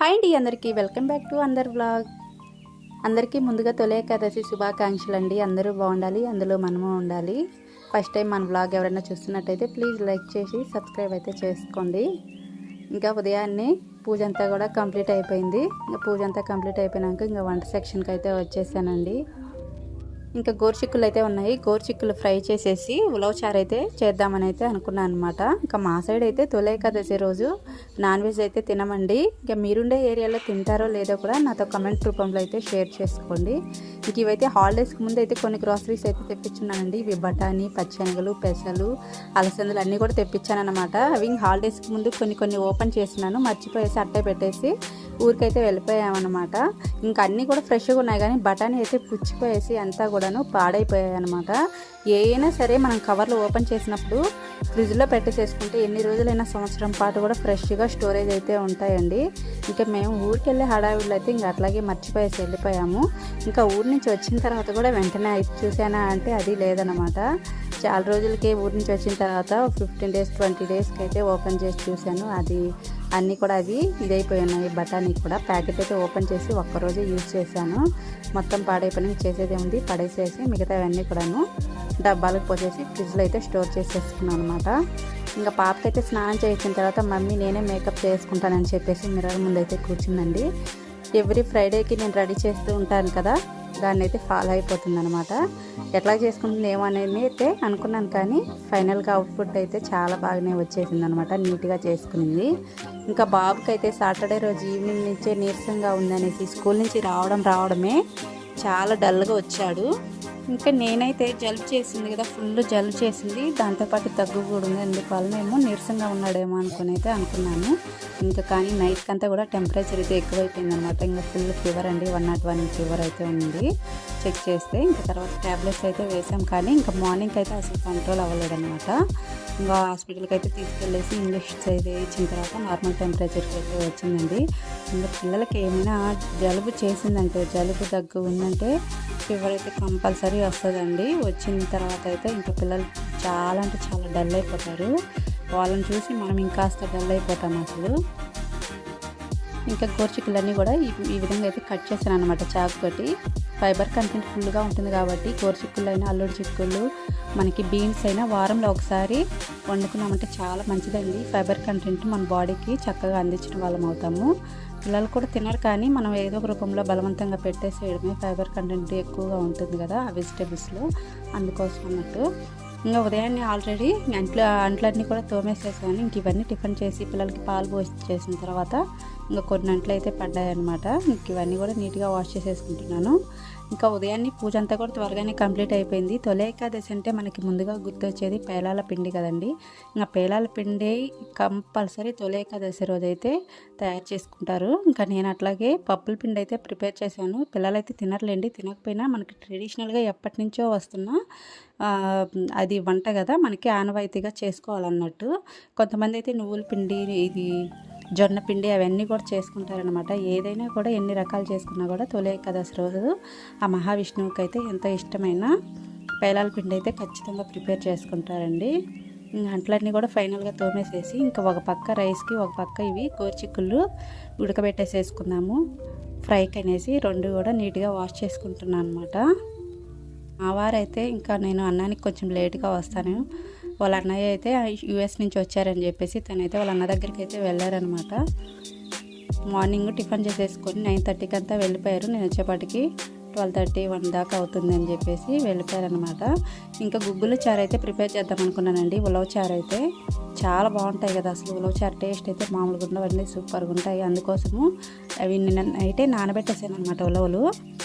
Hi అండి అందరికీ. Welcome back to అందర్ బ్లాగ్ అందరికీ ముందుగా తొలి ఏకాదశి శుభాకాంక్షలు అండి అందరూ బాగుండాలి అందులో మనము ఉండాలి. ఫస్ట్ టైం మన బ్లాగ్ ఎవరైనా చూస్తున్నట్టయితే ప్లీజ్ లైక్ చేసి సబ్స్క్రైబ్ అయితే చేసుకోండి. ఇంకా ఉదయాన్నే పూజ అంతా కూడా కంప్లీట్ అయిపోయింది. ఇంకా పూజ అంతా కంప్లీట్ అయిపోయినాక ఇంకా వంట సెక్షన్కి అయితే వచ్చేసానండి. ఇంకా గోరుచిక్కులు అయితే ఉన్నాయి. గోరుచిక్కులు ఫ్రై చేసేసి ఉలవచారు అయితే చేద్దామని అయితే అనుకున్నాను అనమాట ఇంకా మా సైడ్ అయితే తొలే ఏకాదశి రోజు నాన్ వెజ్ అయితే తినమండి. ఇంకా మీరుండే ఏరియాలో తింటారో లేదో కూడా నాతో కమెంట్ రూపంలో అయితే షేర్ చేసుకోండి. ఇంక ఇవైతే హాలిడేస్కి ముందు అయితే కొన్ని గ్రాసరీస్ అయితే తెప్పించున్నానండి. ఇవి బఠానీ పచ్చనగలు పెసలు అలసందలు అన్నీ కూడా తెప్పించాను అనమాట అవి హాలిడేస్కి ముందు కొన్ని కొన్ని ఓపెన్ చేసినాను మర్చిపోయేసి అట్టే పెట్టేసి ఊరికైతే వెళ్ళిపోయామన్నమాట. ఇంకా అన్నీ కూడా ఫ్రెష్గా ఉన్నాయి కానీ బఠానీ అయితే పుచ్చిపోయేసి అంతా కూడాను పాడైపోయాయి అనమాట ఏదైనా సరే మనం కవర్లు ఓపెన్ చేసినప్పుడు ఫ్రిడ్జ్లో పెట్టేసేసుకుంటే ఎన్ని రోజులైనా సంవత్సరం పాటు కూడా ఫ్రెష్గా స్టోరేజ్ అయితే ఉంటాయండి. ఇంకా మేము ఊరికి వెళ్ళే హడావిడిలో అయితే ఇంకా అట్లాగే మర్చిపోయేసి వెళ్ళిపోయాము. ఇంకా ఊరి నుంచి వచ్చిన తర్వాత కూడా వెంటనే అయితే చూసానా అంటే అది లేదనమాట చాలా రోజులకే ఊరి నుంచి వచ్చిన తర్వాత ఫిఫ్టీన్ డేస్ ట్వంటీ డేస్కి అయితే ఓపెన్ చేసి చూశాను. అది అన్నీ కూడా అవి ఇదైపోయి ఉన్నాయి. బఠానీ కూడా ప్యాకెట్ అయితే ఓపెన్ చేసి ఒక్కరోజే యూజ్ చేశాను. మొత్తం పాడైపోయిన చేసేది ఉంది పడేసేసి మిగతావన్నీ కూడాను డబ్బాలకు పోసేసి ఫ్రిడ్జ్లో అయితే స్టోర్ చేసేసుకున్నాను అనమాట ఇంకా పాపకైతే స్నానం చేయించిన తర్వాత మమ్మీ నేనే మేకప్ చేసుకుంటానని చెప్పేసి మిర్రర్ ముందు అయితే కూర్చుందండి. ఎవ్రీ ఫ్రైడేకి నేను రెడీ చేస్తూ ఉంటాను కదా. దాన్ని అయితే ఫాలో అయిపోతుంది అనమాట ఎట్లా చేసుకుంటుంది ఏమనేది అనేది అయితే అనుకున్నాను కానీ ఫైనల్గా అవుట్పుట్ అయితే చాలా బాగానే వచ్చేసింది అనమాట నీట్గా చేసుకునింది. ఇంకా బాబుకి అయితే సాటర్డే రోజు ఈవినింగ్ నుంచే నీరసంగా ఉందనేసి స్కూల్ నుంచి రావడం రావడమే చాలా డల్గా వచ్చాడు. ఇంకా నేనైతే జలుబు చేసింది కదా ఫుల్ జలుబు చేసింది. దాంతోపాటు తగ్గు కూడా ఉంది. అందువల్ల ఏమో నీరసంగా ఉన్నాడేమో అనుకుని అయితే అనుకున్నాను. ఇంకా కానీ నైట్కి అంతా కూడా టెంపరేచర్ అయితే ఎక్కువైపోయింది అనమాట ఇంకా ఫుల్ ఫీవర్ అండి. వన్ నాట్ వన్ ఫీవర్ అయితే ఉంది. చెక్ చేస్తే ఇంకా తర్వాత ట్యాబ్లెట్స్ అయితే వేసాం. కానీ ఇంకా మార్నింగ్ అయితే అసలు కంట్రోల్ అవ్వలేదు అనమాట ఇంకా హాస్పిటల్కి అయితే తీసుకెళ్ళేసి ఇంజక్షన్స్ అయితే ఇచ్చిన తర్వాత నార్మల్ టెంపరేచర్కి అయితే వచ్చిందండి. ఇంకా పిల్లలకి ఏమైనా జలుబు చేసిందంటే జలుబు దగ్గు ఉందంటే ఫీవర్ అయితే కంపల్సరీ వస్తుందండి. వచ్చిన తర్వాత అయితే ఇంకా పిల్లలు చాలా అంటే చాలా డల్ అయిపోతారు. వాళ్ళని చూసి మనం ఇంకాస్త డల్ అయిపోతాం అసలు. ఇంకా గోర్చికలన్నీ కూడా ఈ ఈ విధంగా అయితే కట్ చేశాను అనమాట చాకు తోటి. ఫైబర్ కంటెంట్ ఫుల్గా ఉంటుంది కాబట్టి గోరుచిక్కులు అయినా అల్లుడి చిక్కులు మనకి బీన్స్ అయినా వారంలో ఒకసారి వండుకున్నామంటే చాలా మంచిదండి. ఫైబర్ కంటెంట్ మన బాడీకి చక్కగా అందించిన వాళ్ళం అవుతాము. పిల్లలు కూడా తినరు కానీ మనం ఏదో ఒక రూపంలో బలవంతంగా పెట్టేసేయడమే ఫైబర్ కంటెంట్ ఎక్కువగా ఉంటుంది కదా ఆ వెజిటేబుల్స్లో. అందుకోసం అన్నట్టు ఇంకా ఉదయాన్నే ఆల్రెడీ అంట్లు అంట్లన్నీ కూడా తోమేసేసాను. ఇంక ఇవన్నీ టిఫిన్ చేసి పిల్లలకి పాలు పోసి చేసిన తర్వాత ఇంకా కొన్ని అయితే పడ్డాయి అనమాట ఇంక ఇవన్నీ కూడా నీట్గా వాష్ చేసేసుకుంటున్నాను. ఇంకా ఉదయాన్నే పూజ అంతా కూడా త్వరగానే కంప్లీట్ అయిపోయింది. తొలి ఏకాదశి అంటే మనకి ముందుగా గుర్తొచ్చేది పేలాల పిండి కదండి. ఇంకా పేలాల పిండి కంపల్సరీ తొలి ఏకాదశి రోజు అయితే తయారు చేసుకుంటారు. ఇంకా నేను అట్లాగే పప్పుల పిండి అయితే ప్రిపేర్ చేశాను. పిల్లలైతే తినట్లేండి. తినకపోయినా మనకి ట్రెడిషనల్గా ఎప్పటి నుంచో వస్తున్న అది వంట కదా మనకి ఆనవాయితీగా చేసుకోవాలన్నట్టు. కొంతమంది అయితే నువ్వుల పిండి ఇది జొన్న పిండి అవన్నీ కూడా చేసుకుంటారనమాట ఏదైనా కూడా ఎన్ని రకాలు చేసుకున్నా కూడా తొలి ఏకాదశి రోజు ఆ మహావిష్ణువుకి అయితే ఎంతో ఇష్టమైన పేలాల పిండి అయితే ఖచ్చితంగా ప్రిపేర్ చేసుకుంటారండి. అంట్లన్నీ కూడా ఫైనల్గా తోమేసేసి ఇంకా ఒక పక్క రైస్కి ఒక పక్క ఇవి గోరుచిక్కుళ్ళు ఉడకబెట్టేసేసుకున్నాము ఫ్రైకి అనేసి రెండు కూడా నీట్గా వాష్ చేసుకుంటున్నాను అనమాట మా వారైతే ఇంకా నేను అన్నానికి కొంచెం లేట్గా వస్తాను. వాళ్ళ అన్నయ్య అయితే యూఎస్ నుంచి వచ్చారని చెప్పేసి తనైతే వాళ్ళ అన్న దగ్గరికి అయితే వెళ్ళారనమాట మార్నింగ్ టిఫిన్ చేసేసుకొని నైన్ థర్టీకి అంతా వెళ్ళిపోయారు. నేను వచ్చేపాటికి ట్వెల్వ్ థర్టీ వన్ దాకా అవుతుందని చెప్పేసి వెళ్ళిపోయారనమాట ఇంకా గుగ్గుల చారు అయితే ప్రిపేర్ చేద్దాం అనుకున్నానండి. ఉలవ చారు అయితే చాలా బాగుంటాయి కదా అసలు. ఉలవ చారు టేస్ట్ అయితే మామూలుగా ఉండవన్నీ సూపర్గా ఉంటాయి. అందుకోసము అవి నిన్న నైటే నానబెట్టేసాను అనమాట ఉలవలు.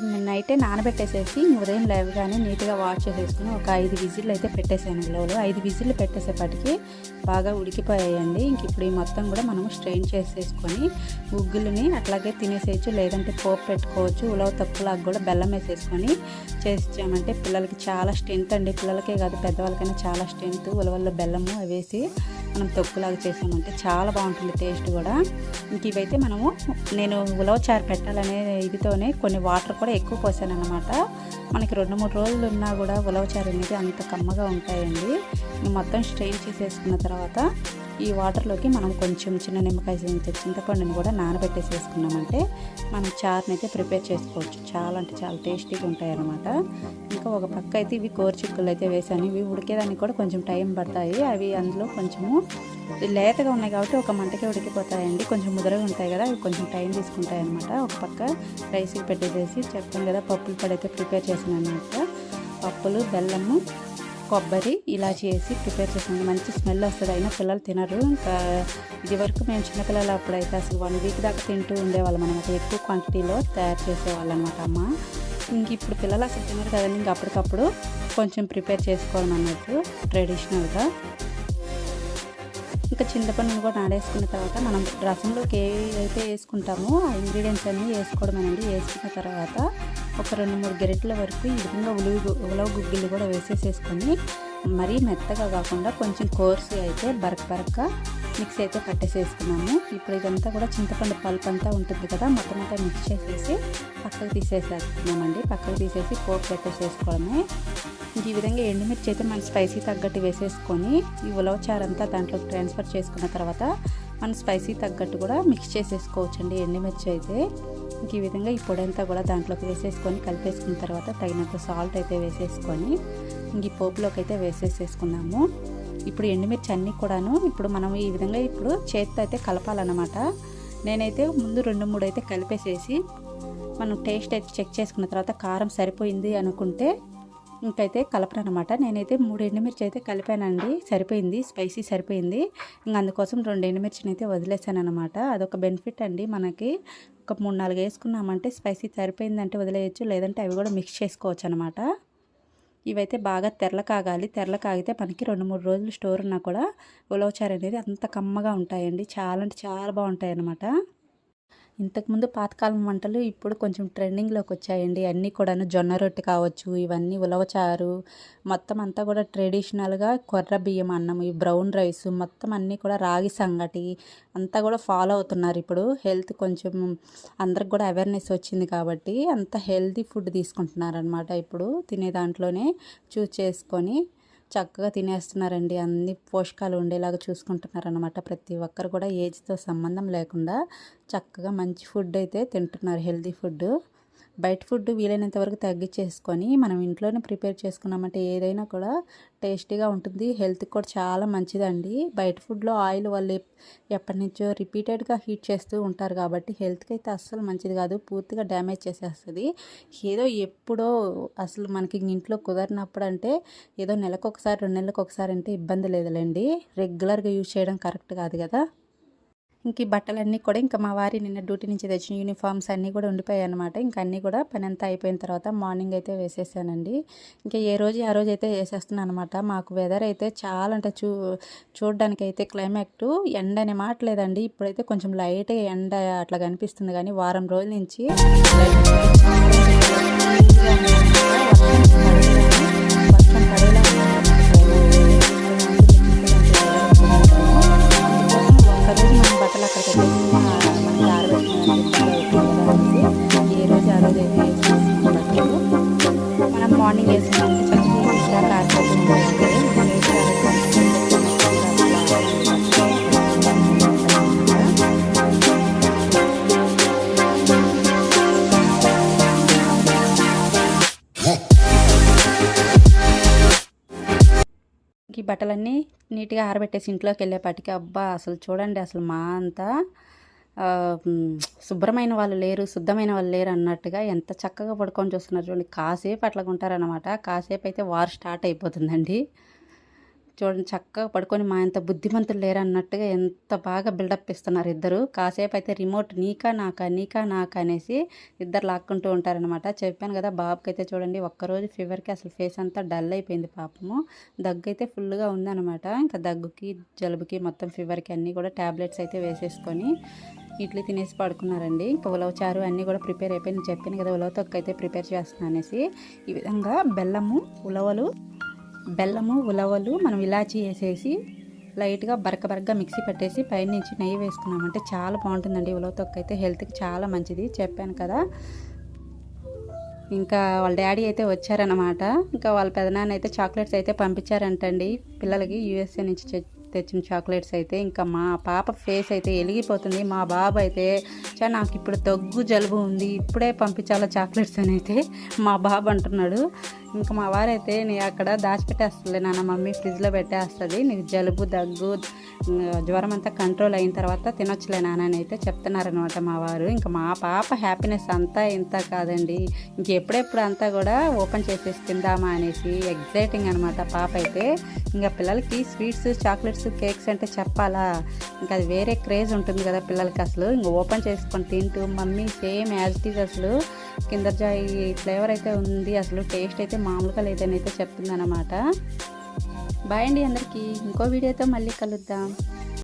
నిన్న నైటే నానబెట్టేసేసి ఉదయం లేవగానే నీట్గా వాష్ చేసేసుకుని ఒక ఐదు విజిల్లు అయితే పెట్టేసాను ఉలవలు. ఐదు విజిల్లు పెట్టేసేపటికి బాగా ఉడికిపోయాయండి. ఇంక ఇప్పుడు ఈ మొత్తం కూడా మనము స్ట్రెయిన్ చేసేసుకొని గుగ్గులని అట్లాగే తినేసేయచ్చు లేదంటే పోపు పెట్టుకోవచ్చు. ఉలవ తప్పులాగా కూడా బెల్లం వేసేసుకొని చేసామంటే పిల్లలకి చాలా స్ట్రెంత్ అండి. పిల్లలకే కాదు పెద్దవాళ్ళకైనా చాలా స్ట్రెంత్ ఉలవల్లో బెల్లము అవి వేసి మనం తొక్కులాగా చేసామంటే చాలా బాగుంటుంది టేస్ట్ కూడా. ఇంక ఇవైతే మనము నేను ఉలవ చారు పెట్టాలనే ఇదితోనే కొన్ని వాటర్ కూడా ఎక్కువ పోసాను అనమాట మనకి రెండు మూడు రోజులు ఉన్నా కూడా ఉలవ చారు అనేది అంత కమ్మగా ఉంటాయండి. మొత్తం స్ట్రెయిన్ చేసేసుకున్న తర్వాత ఈ వాటర్లోకి మనం కొంచెం చిన్న నిమ్మకాయ ఇంత చింతపండుని కూడా నానబెట్టేసి వేసుకున్నామంటే మనం చారుని అయితే ప్రిపేర్ చేసుకోవచ్చు. చాలా అంటే చాలా టేస్టీగా ఉంటాయి అన్నమాట ఇంకా ఒక పక్క అయితే ఇవి చిక్కులు అయితే వేసాను ఇవి ఉడికేదానికి కూడా కొంచెం టైం పడతాయి. అవి అందులో కొంచెము లేతగా ఉన్నాయి కాబట్టి ఒక మంటకే ఉడికిపోతాయండి. కొంచెం ముదరగా ఉంటాయి కదా అవి కొంచెం టైం తీసుకుంటాయి అనమాట ఒక పక్క రైస్కి పెట్టేసేసి చెప్పాను కదా పప్పులు పడైతే ప్రిపేర్ చేసాను అనమాట పప్పులు బెల్లము కొబ్బరి ఇలా చేసి ప్రిపేర్ చేసాను మంచి స్మెల్ వస్తుంది. అయినా పిల్లలు తినరు. ఇంకా ఇది వరకు మేము చిన్నపిల్లలు అప్పుడైతే అసలు వన్ వీక్ దాకా తింటూ ఉండేవాళ్ళం అనమాట ఎక్కువ క్వాంటిటీలో తయారు చేసేవాళ్ళు అనమాట అమ్మ. ఇంక ఇప్పుడు పిల్లలు అసలు తినరు కదండి. ఇంక అప్పటికప్పుడు కొంచెం ప్రిపేర్ చేసుకోవడం అన్నట్టు ట్రెడిషనల్గా ఇంకా చింతపండుని కూడా నాడేసుకున్న తర్వాత మనం రసంలోకి ఏవైతే వేసుకుంటామో ఆ ఇంగ్రీడియంట్స్ అన్నీ వేసుకోవడమేనండి వేసుకున్న తర్వాత ఒక రెండు మూడు గరిటెల వరకు ఈ విధంగా ఉలువు ఉలవ గుగ్గిళ్ళు కూడా వేసేసేసుకొని మరీ మెత్తగా కాకుండా కొంచెం కోర్సు అయితే బరక బరక మిక్స్ అయితే పట్టేసేసుకున్నాము. ఇప్పుడు ఇదంతా కూడా చింతపండు పల్ప్ అంతా ఉంటుంది కదా మొత్తం అంతా మిక్స్ చేసేసి పక్కకు తీసేసేస్తున్నామండి. పక్కకు తీసేసి పోపు పెట్టేసేసుకోవడమే. ఈ విధంగా ఎండుమిర్చి అయితే మన స్పైసీ తగ్గట్టు వేసేసుకొని ఈ ఉలవచారంతా దాంట్లోకి ట్రాన్స్ఫర్ చేసుకున్న తర్వాత మన స్పైసీ తగ్గట్టు కూడా మిక్స్ చేసేసుకోవచ్చండి ఎండుమిర్చి అయితే ఇంక ఈ విధంగా ఈ పొడంతా కూడా దాంట్లోకి వేసేసుకొని కలిపేసుకున్న తర్వాత తగినంత సాల్ట్ అయితే వేసేసుకొని ఇంక ఈ పోపులోకి అయితే వేసేసేసుకున్నాము. ఇప్పుడు ఎండుమిర్చి అన్నీ కూడాను ఇప్పుడు మనం ఈ విధంగా ఇప్పుడు చేతితో అయితే కలపాలన్నమాట. నేనైతే ముందు రెండు మూడు అయితే కలిపేసేసి మనం టేస్ట్ అయితే చెక్ చేసుకున్న తర్వాత కారం సరిపోయింది అనుకుంటే ఇంకైతే కలపనమాట నేనైతే మూడు ఎండుమిర్చి అయితే కలిపానండి. సరిపోయింది. స్పైసీ సరిపోయింది. ఇంక అందుకోసం రెండు ఎండుమిర్చిని అయితే వదిలేసాను అనమాట అదొక బెనిఫిట్ అండి మనకి. ఒక మూడు నాలుగు వేసుకున్నామంటే స్పైసీ సరిపోయిందంటే వదిలేయచ్చు. లేదంటే అవి కూడా మిక్స్ చేసుకోవచ్చు అనమాట ఇవైతే బాగా తెరల కాగాలి. తెరల కాగితే మనకి రెండు మూడు రోజులు స్టోర్ ఉన్నా కూడా ఉలవచారు అనేది అంత కమ్మగా ఉంటాయండి. చాలా అంటే చాలా బాగుంటాయి అన్నమాట ఇంతకుముందు పాతకాలం వంటలు ఇప్పుడు కొంచెం ట్రెండింగ్లోకి వచ్చాయండి. అన్నీ కూడాను జొన్న రొట్టె కావచ్చు ఇవన్నీ ఉలవచారు మొత్తం అంతా కూడా ట్రెడిషనల్గా కొర్ర బియ్యం అన్నం ఈ బ్రౌన్ రైస్ మొత్తం అన్నీ కూడా రాగి సంగటి అంతా కూడా ఫాలో అవుతున్నారు ఇప్పుడు. హెల్త్ కొంచెం అందరికి కూడా అవేర్నెస్ వచ్చింది కాబట్టి అంత హెల్తీ ఫుడ్ తీసుకుంటున్నారు అనమాట ఇప్పుడు తినే దాంట్లోనే చూస్ చేసుకొని చక్కగా తినేస్తున్నారండి. అన్ని పోషకాలు ఉండేలాగా చూసుకుంటున్నారనమాట ప్రతి ఒక్కరు కూడా ఏజ్తో సంబంధం లేకుండా చక్కగా మంచి ఫుడ్ అయితే తింటున్నారు. హెల్తీ ఫుడ్ బయట ఫుడ్ వీలైనంత వరకు తగ్గించేసుకొని మనం ఇంట్లోనే ప్రిపేర్ చేసుకున్నామంటే ఏదైనా కూడా టేస్టీగా ఉంటుంది. హెల్త్కి కూడా చాలా మంచిదండి. బయట ఫుడ్లో ఆయిల్ వాళ్ళు ఎప్పటి నుంచో రిపీటెడ్గా హీట్ చేస్తూ ఉంటారు కాబట్టి హెల్త్కి అయితే అస్సలు మంచిది కాదు. పూర్తిగా డ్యామేజ్ చేసేస్తుంది. ఏదో ఎప్పుడో అసలు మనకి ఇంట్లో కుదరినప్పుడు అంటే ఏదో నెలకు ఒకసారి రెండు నెలలకు ఒకసారి అంటే ఇబ్బంది లేదులేండి. రెగ్యులర్గా యూజ్ చేయడం కరెక్ట్ కాదు కదా. ఇంక బట్టలన్నీ కూడా ఇంకా మా వారి నిన్న డ్యూటీ నుంచి తెచ్చిన యూనిఫామ్స్ అన్నీ కూడా ఉండిపోయాయి అనమాట ఇంకా అన్నీ కూడా పని అంతా అయిపోయిన తర్వాత మార్నింగ్ అయితే వేసేసానండి. ఇంకా ఏ రోజు ఆ రోజు అయితే వేసేస్తున్నాను అనమాట మాకు వెదర్ అయితే చాలా అంటే చూ చూడడానికి అయితే క్లైమాక్ట్ ఎండ అనే మాట లేదండి. ఇప్పుడైతే కొంచెం లైట్గా ఎండ అట్లా కనిపిస్తుంది కానీ వారం రోజుల నుంచి బట్టలన్నీ నీట్గా ఆరబెట్టేసి ఇంట్లోకి వెళ్ళేపాటికి అబ్బా! అసలు చూడండి అసలు మా అంతా శుభ్రమైన వాళ్ళు లేరు శుద్ధమైన వాళ్ళు లేరు అన్నట్టుగా ఎంత చక్కగా పడుకొని చూస్తున్నారు చూడండి. కాసేపు అట్లా ఉంటారనమాట కాసేపు అయితే వార్ స్టార్ట్ అయిపోతుందండి. చూడండి చక్కగా పడుకొని మా ఎంత బుద్ధిమంతులు లేరు అన్నట్టుగా ఎంత బాగా బిల్డప్ ఇస్తున్నారు ఇద్దరు. కాసేపు అయితే రిమోట్ నీకా నాకా నీకా నాకా అనేసి ఇద్దరు లాక్కుంటూ ఉంటారనమాట చెప్పాను కదా బాబుకి అయితే చూడండి ఒక్కరోజు ఫీవర్కి అసలు ఫేస్ అంతా డల్ అయిపోయింది పాపము. దగ్గు అయితే ఫుల్గా ఉందనమాట ఇంకా దగ్గుకి జలుబుకి మొత్తం ఫీవర్కి అన్నీ కూడా ట్యాబ్లెట్స్ అయితే వేసేసుకొని ఇడ్లీ తినేసి పడుకున్నారండి. ఇంకా ఉలవ చారు అన్నీ కూడా ప్రిపేర్ అయిపోయి నేను చెప్పాను కదా ఉలవ తొక్క అయితే ప్రిపేర్ చేస్తున్నాను అనేసి. ఈ విధంగా బెల్లము ఉలవలు బెల్లము ఉలవలు మనం ఇలాచీ వేసేసి లైట్గా బరక బరకగా మిక్సీ పెట్టేసి పైనుంచి నెయ్యి వేసుకున్నామంటే చాలా బాగుంటుందండి. ఉలవ తొక్క అయితే హెల్త్కి చాలా మంచిది. చెప్పాను కదా. ఇంకా వాళ్ళ డాడీ అయితే వచ్చారనమాట ఇంకా వాళ్ళ పెదనాన్న అయితే చాక్లెట్స్ అయితే పంపించారంటండి. పిల్లలకి యూఎస్ఏ నుంచి తెచ్చిన చాక్లెట్స్ అయితే ఇంకా మా పాప ఫేస్ అయితే వెలిగిపోతుంది మా బాబు అయితే చా నాకు ఇప్పుడు దగ్గు జలుబు ఉంది ఇప్పుడే పంపించాలా చాక్లెట్స్ అని అయితే మా బాబు అంటున్నాడు. ఇంకా మా వారైతే నీ అక్కడ దాచిపెట్టేస్తుంది నాన్న మమ్మీ ఫ్రిడ్జ్లో పెట్టేస్తుంది నీకు జలుబు దగ్గు జ్వరం అంతా కంట్రోల్ అయిన తర్వాత తినొచ్చులే నాన్న అని అయితే చెప్తున్నారనమాట మా వారు. ఇంకా మా పాప హ్యాపీనెస్ అంతా ఇంత కాదండి ఇంకెప్పుడెప్పుడు అంతా కూడా ఓపెన్ చేసేసి తిందామా అనేసి ఎగ్జైటింగ్ అనమాట పాప అయితే. ఇంకా పిల్లలకి స్వీట్స్ చాక్లెట్స్ కేక్స్ అంటే చెప్పాలా? ఇంకా అది వేరే క్రేజ్ ఉంటుంది కదా పిల్లలకి అసలు. ఇంకా ఓపెన్ చేసుకొని తింటూ mummy same as it is అసలు. కింద జాయ్ ఫ్లేవర్ అయితే ఉంది అసలు. టేస్ట్ అయితే మామూలుగా లేదని అయితే చెప్తుంది బాయ్ అండి అందరికీ. ఇంకో వీడియోతో మళ్ళీ కలుద్దాం.